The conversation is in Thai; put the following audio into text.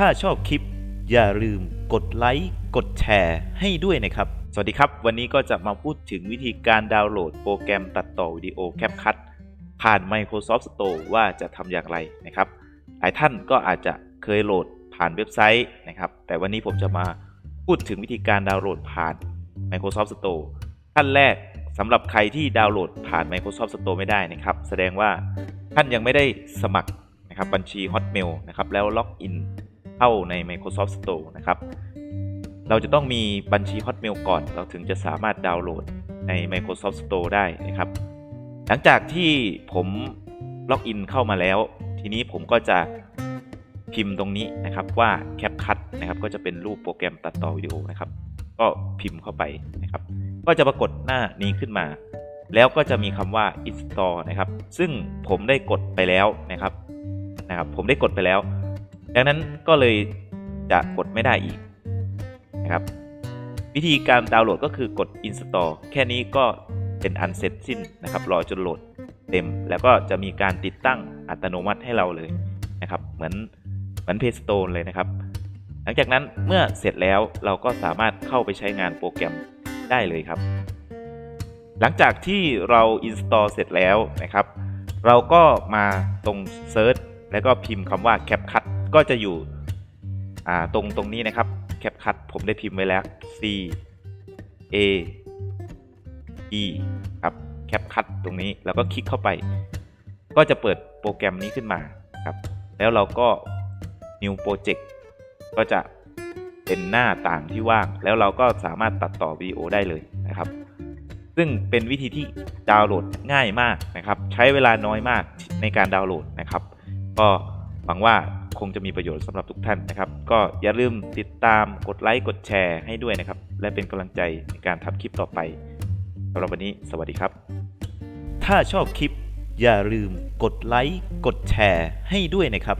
ถ้าชอบคลิป อย่าลืมกดไลค์ กดแชร์ให้ด้วยนะครับ สวัสดีครับ วันนี้ก็จะมาพูดถึงวิธีการดาวน์โหลดโปรแกรมตัดต่อวิดีโอ CapCut ผ่าน Microsoft Store ว่าจะทำอย่างไรนะครับ หลายท่านก็อาจจะเคยโหลดผ่านเว็บไซต์นะครับ แต่วันนี้ผมจะมาพูดถึงวิธีการดาวน์โหลดผ่าน Microsoft Store ท่านแรกสำหรับใครที่ดาวน์โหลดผ่าน Microsoft Store ไม่ได้นะครับ แสดงว่าท่านยังไม่ได้สมัครนะครับบัญชี Hotmail นะครับแล้วล็อกอิน เข้าใน Microsoft Store นะครับ เราจะต้องมีบัญชี Hotmail ก่อน เราถึงจะสามารถดาวน์โหลดใน Microsoft Store ได้นะครับ หลังจากที่ผมล็อกอินเข้ามาแล้ว ทีนี้ผมก็จะพิมพ์ตรงนี้นะครับว่า CapCut นะครับก็จะเป็นรูปโปรแกรมตัดต่อวิดีโอนะครับ ก็พิมพ์เข้าไปนะครับ ก็จะปรากฏหน้านี้ขึ้นมา แล้วก็จะมีคำว่า install นะครับ ซึ่งผมได้กดไปแล้วนะครับนะครับ ผมได้กดไปแล้ว ดังนั้นก็เลยจะกดไม่ได้อีกนะครับ วิธีการดาวน์โหลดก็คือกด install แค่นี้ก็เป็นอันเสร็จสิ้นนะครับ รอจนโหลดเต็ม แล้วก็จะมีการติดตั้งอัตโนมัติให้เราเลยนะครับ เหมือนเหมือน Play Store เลยนะครับ หลังจากนั้นเมื่อเสร็จแล้วเราก็สามารถเข้าไปใช้งานโปรแกรมได้เลยครับ หลังจากที่เรา install เสร็จแล้วนะครับ เราก็มาตรง search แล้วก็พิมพ์คำว่า CapCut ก็จะอยู่ตรงตรงนี้นะครับ CapCut ผมได้พิมพ์ไว้แล้ว C A E ครับ CapCut ตรงนี้แล้วก็คลิกเข้าไป ก็จะเปิดโปรแกรมนี้ขึ้นมาครับแล้วเราก็ New Project ก็จะเป็นหน้าต่างที่ว่าง แล้วเราก็สามารถตัดต่อวิดีโอได้เลยนะครับ ซึ่งเป็นวิธีที่ดาวน์โหลดง่ายมากนะครับ ใช้เวลาน้อยมากในการดาวน์โหลดนะครับ ก็หวังว่า คงจะมีประโยชน์สำหรับทุกท่านนะครับ ก็อย่าลืมติดตามกดไลค์กดแชร์ให้ด้วยนะครับ และเป็นกำลังใจในการทำคลิปต่อไปสำหรับวันนี้สวัสดีครับ ถ้าชอบคลิป อย่าลืมกดไลค์กดแชร์ให้ด้วยนะครับ